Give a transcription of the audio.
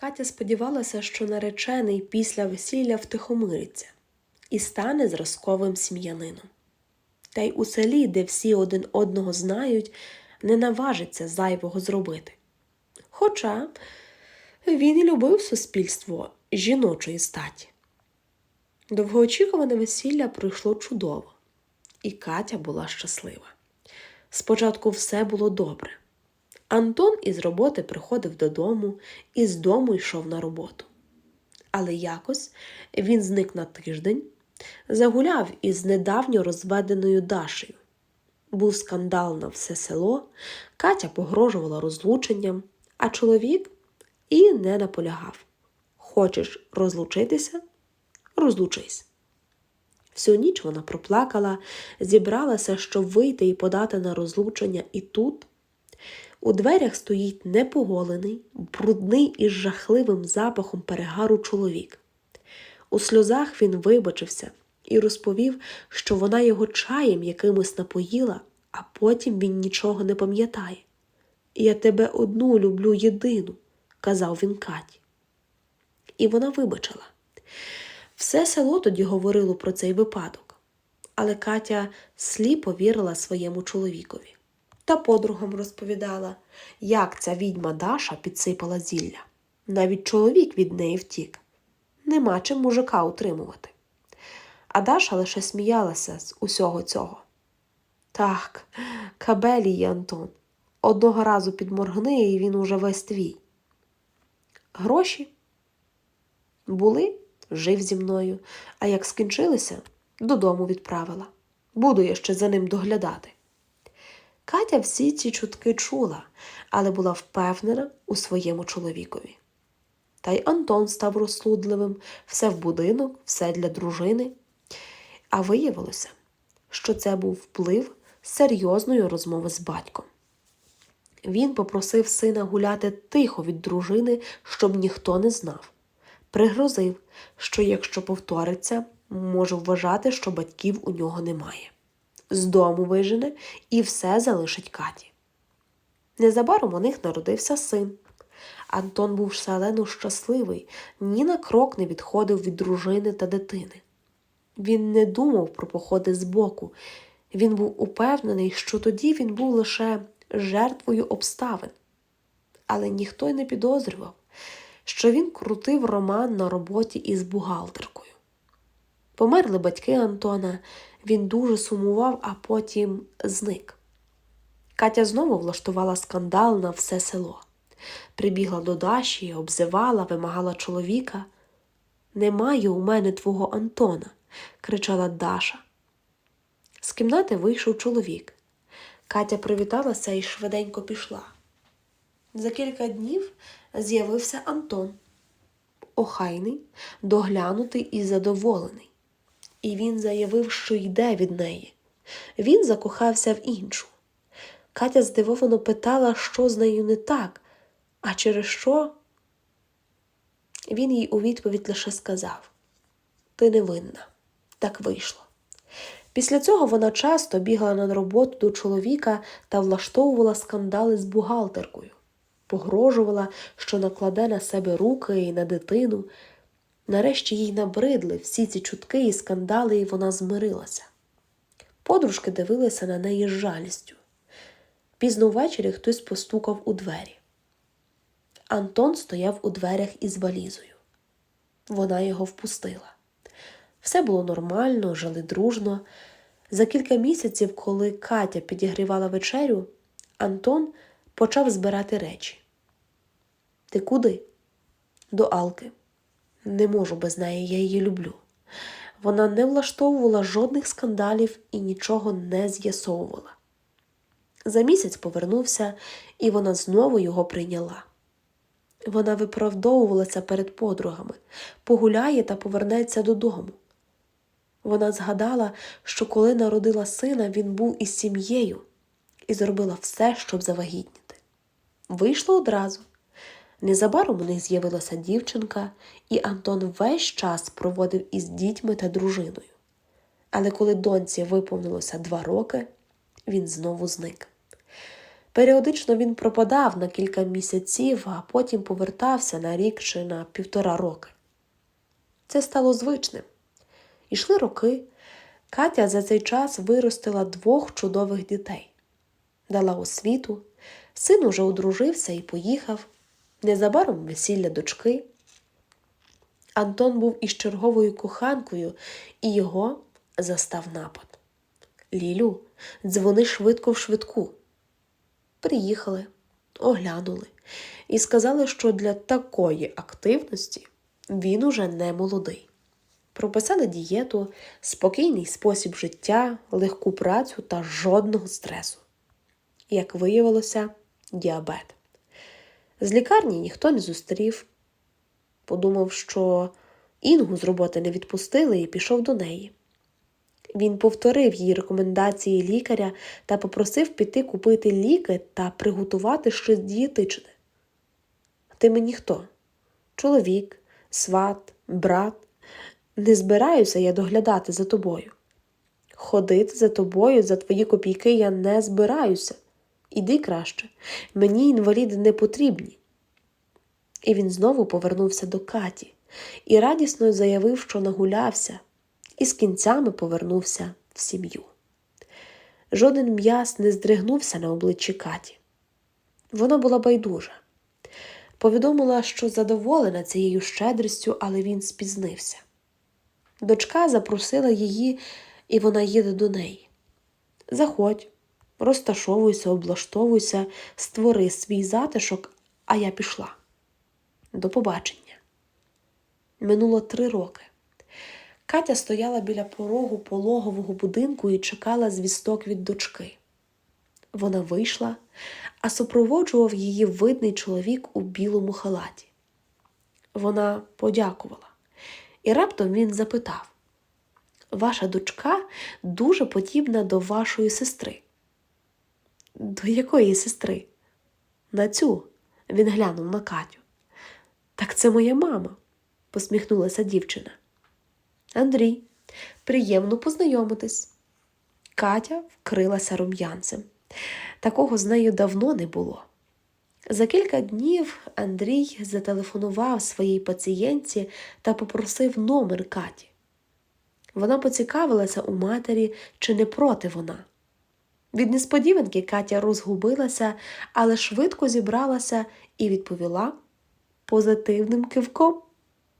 Катя сподівалася, що наречений після весілля втихомириться і стане зразковим сім'янином. Та й у селі, де всі один одного знають, не наважиться зайвого зробити. Хоча він і любив суспільство жіночої статі. Довгоочікуване весілля пройшло чудово, і Катя була щаслива. Спочатку все було добре. Антон із роботи приходив додому і з дому йшов на роботу. Але якось він зник на тиждень, загуляв із недавньо розведеною Дашею. Був скандал на все село, Катя погрожувала розлученням, а чоловік і не наполягав. Хочеш розлучитися? Розлучись. Всю ніч вона проплакала, зібралася, щоб вийти і подати на розлучення, і тут у дверях стоїть непоголений, брудний із жахливим запахом перегару чоловік. У сльозах він вибачився і розповів, що вона його чаєм якимось напоїла, а потім він нічого не пам'ятає. Я тебе одну люблю єдину, казав він Каті. І вона вибачила. Все село тоді говорило про цей випадок, але Катя сліпо вірила своєму чоловікові та подругам розповідала, як ця відьма Даша підсипала зілля. Навіть чоловік від неї втік. Нема чим мужика утримувати. А Даша лише сміялася з усього цього. Так, кабелі Антон. Одного разу підморгни, і він уже весь твій. Гроші були, жив зі мною, а як скінчилися, додому відправила. Буду я ще за ним доглядати. Катя всі ці чутки чула, але була впевнена у своєму чоловікові. Та й Антон став розсудливим, все в будинок, все для дружини. А виявилося, що це був вплив серйозної розмови з батьком. Він попросив сина гуляти тихо від дружини, щоб ніхто не знав. Пригрозив, що якщо повториться, може вважати, що батьків у нього немає. З дому вижене і все залишить Каті. Незабаром у них народився син. Антон був шалено щасливий, ні на крок не відходив від дружини та дитини. Він не думав про походи збоку. Він був упевнений, що тоді він був лише жертвою обставин. Але ніхто й не підозрював, що він крутив роман на роботі із бухгалтеркою. Померли батьки Антона, він дуже сумував, а потім зник. Катя знову влаштувала скандал на все село. Прибігла до Даші, обзивала, вимагала чоловіка. Немає у мене твого Антона, кричала Даша. З кімнати вийшов чоловік. Катя привіталася і швиденько пішла. За кілька днів з'явився Антон, охайний, доглянутий і задоволений. І він заявив, що йде від неї. Він закохався в іншу. Катя здивовано питала, що з нею не так, а через що. Він їй у відповідь лише сказав: Ти не винна, так вийшло. Після цього вона часто бігла на роботу до чоловіка та влаштовувала скандали з бухгалтеркою, погрожувала, що накладе на себе руки і на дитину. Нарешті їй набридли всі ці чутки і скандали, і вона змирилася. Подружки дивилися на неї з жалістю. Пізно ввечері хтось постукав у двері. Антон стояв у дверях із валізою. Вона його впустила. Все було нормально, жили дружно. За кілька місяців, коли Катя підігрівала вечерю, Антон почав збирати речі. Ти куди? До Алки. Не можу без неї, я її люблю. Вона не влаштовувала жодних скандалів і нічого не з'ясовувала. За місяць повернувся, і вона знову його прийняла. Вона виправдовувалася перед подругами, погуляє та повернеться додому. Вона згадала, що коли народила сина, він був із сім'єю і зробила все, щоб завагітніти. Вийшло одразу. Незабаром у них з'явилася дівчинка, і Антон весь час проводив із дітьми та дружиною. Але коли доньці виповнилося два роки, він знову зник. Періодично він пропадав на кілька місяців, а потім повертався на рік чи на півтора роки. Це стало звичним. Ішли роки. Катя за цей час виростила двох чудових дітей, дала освіту, син уже одружився і поїхав. Незабаром весілля дочки. Антон був із черговою коханкою, і його застав напад. Лілю, дзвони швидко в швидку. Приїхали, оглянули і сказали, що для такої активності він уже не молодий. Прописали дієту, спокійний спосіб життя, легку працю та жодного стресу. Як виявилося, діабет. З лікарні ніхто не зустрів. Подумав, що Інгу з роботи не відпустили і пішов до неї. Він повторив її рекомендації лікаря та попросив піти купити ліки та приготувати щось дієтичне. Ти мені хто? Чоловік, сват, брат. Не збираюся я доглядати за тобою. Ходити за тобою за твої копійки я не збираюся. Іди краще, мені інваліди не потрібні. І він знову повернувся до Каті і радісно заявив, що нагулявся, і з кінцями повернувся в сім'ю. Жоден м'яс не здригнувся на обличчі Каті. Вона була байдужа. Повідомила, що задоволена цією щедрістю, але він спізнився. Дочка запросила її, і вона їде до неї. Заходь, розташовуйся, облаштовуйся, створи свій затишок, а я пішла. До побачення. Минуло три роки. Катя стояла біля порогу пологового будинку і чекала звісток від дочки. Вона вийшла, а супроводжував її видний чоловік у білому халаті. Вона подякувала, і раптом він запитав: Ваша дочка дуже подібна до вашої сестри. До якої сестри? На цю, він глянув на Катю. Так це моя мама, посміхнулася дівчина. Андрій, приємно познайомитись. Катя вкрилася рум'янцем. Такого з нею давно не було. За кілька днів Андрій зателефонував своїй пацієнтці та попросив номер Каті. Вона поцікавилася у матері, чи не проти вона. Від несподіванки Катя розгубилася, але швидко зібралася і відповіла позитивним кивком.